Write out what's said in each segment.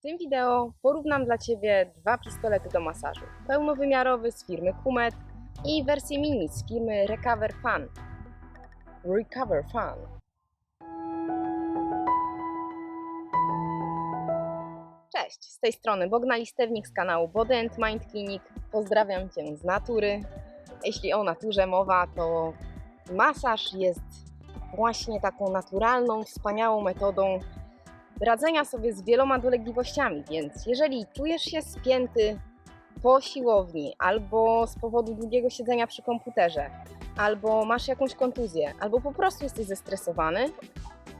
W tym wideo porównam dla Ciebie dwa pistolety do masażu. Pełnowymiarowy z firmy Kumet i wersję mini z firmy Recover Fun. Recover Fun. Cześć, z tej strony Bogna Listewnik z kanału Body and Mind Clinic. Pozdrawiam Cię z natury. Jeśli o naturze mowa, to masaż jest właśnie taką naturalną, wspaniałą metodą radzenia sobie z wieloma dolegliwościami, więc jeżeli czujesz się spięty po siłowni albo z powodu długiego siedzenia przy komputerze, albo masz jakąś kontuzję, albo po prostu jesteś zestresowany,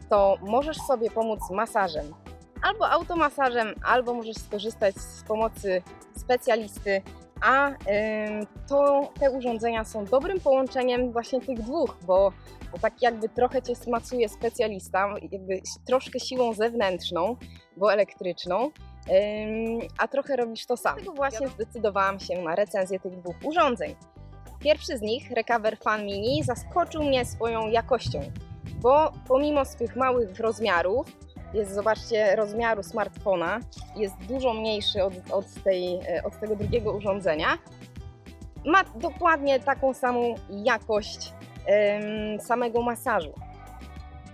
to możesz sobie pomóc masażem. Albo automasażem, albo możesz skorzystać z pomocy specjalisty, a to te urządzenia są dobrym połączeniem właśnie tych dwóch, bo, tak jakby trochę cię smacuje specjalista, jakby troszkę siłą zewnętrzną, bo elektryczną, a trochę robisz to sam. Dlatego właśnie zdecydowałam się na recenzję tych dwóch urządzeń. Pierwszy z nich, Recover Fan Mini, zaskoczył mnie swoją jakością, bo pomimo swych małych rozmiarów, jest, zobaczcie, rozmiaru smartfona, jest dużo mniejszy od, od, tej, e, od tego drugiego urządzenia. Ma dokładnie taką samą jakość em, samego masażu.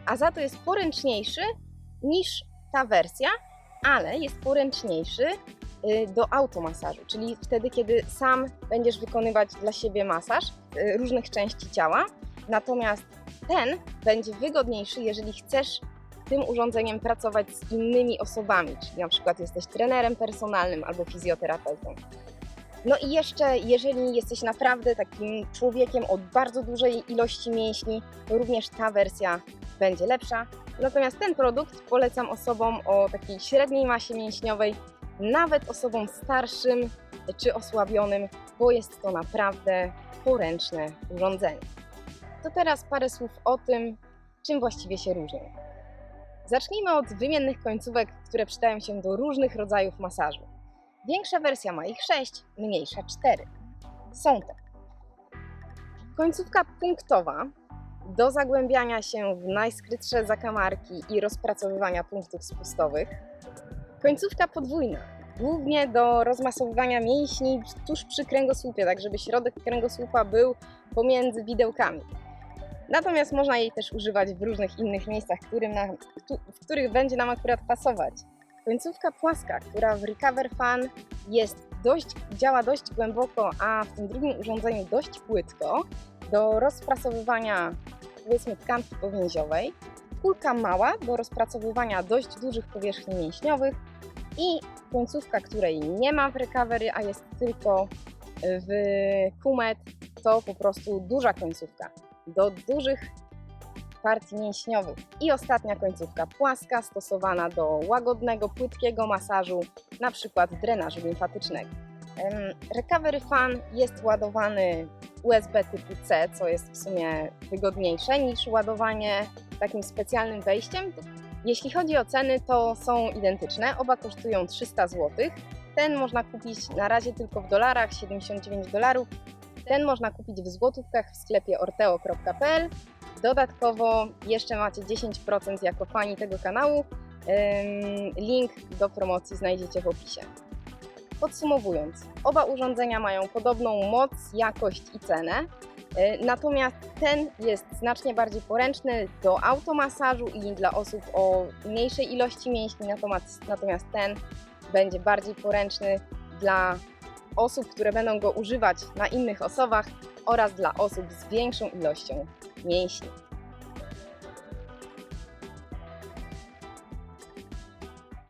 A za to jest poręczniejszy niż ta wersja, ale jest poręczniejszy y, do automasażu, czyli wtedy, kiedy sam będziesz wykonywać dla siebie masaż y, różnych części ciała. Natomiast ten będzie wygodniejszy, jeżeli chcesz tym urządzeniem pracować z innymi osobami, czyli na przykład jesteś trenerem personalnym albo fizjoterapeutą. No i jeszcze, jeżeli jesteś naprawdę takim człowiekiem o bardzo dużej ilości mięśni, to również ta wersja będzie lepsza. Natomiast ten produkt polecam osobom o takiej średniej masie mięśniowej, nawet osobom starszym czy osłabionym, bo jest to naprawdę poręczne urządzenie. To teraz parę słów o tym, czym właściwie się różnią. Zacznijmy od wymiennych końcówek, które przydają się do różnych rodzajów masażu. Większa wersja ma ich 6, mniejsza 4. Są te. Końcówka punktowa do zagłębiania się w najskrytsze zakamarki i rozpracowywania punktów spustowych. Końcówka podwójna, głównie do rozmasowywania mięśni tuż przy kręgosłupie, tak żeby środek kręgosłupa był pomiędzy widełkami. Natomiast można jej też używać w różnych innych miejscach, którym nam, w których będzie nam akurat pasować. Końcówka płaska, która w Recover Fan jest dość, działa dość głęboko, a w tym drugim urządzeniu dość płytko, do rozpracowywania powiedzmy tkanki powięziowej. Kulka mała do rozpracowywania dość dużych powierzchni mięśniowych i końcówka, której nie ma w Recovery, a jest tylko w Kumet, to po prostu duża końcówka do dużych partii mięśniowych. I ostatnia końcówka płaska, stosowana do łagodnego, płytkiego masażu, na przykład drenażu limfatycznego. Recovery Fan jest ładowany USB typu C, co jest w sumie wygodniejsze niż ładowanie takim specjalnym wejściem. Jeśli chodzi o ceny, to są identyczne. Oba kosztują 300 zł. Ten można kupić na razie tylko w dolarach, 79 dolarów. Ten można kupić w złotówkach w sklepie orteo.pl. Dodatkowo jeszcze macie 10% jako fani tego kanału. Link do promocji znajdziecie w opisie. Podsumowując, oba urządzenia mają podobną moc, jakość i cenę. Yy, Natomiast ten jest znacznie bardziej poręczny do automasażu i dla osób o mniejszej ilości mięśni, natomiast, natomiast ten będzie bardziej poręczny dla osób, które będą go używać na innych osobach oraz dla osób z większą ilością mięśni.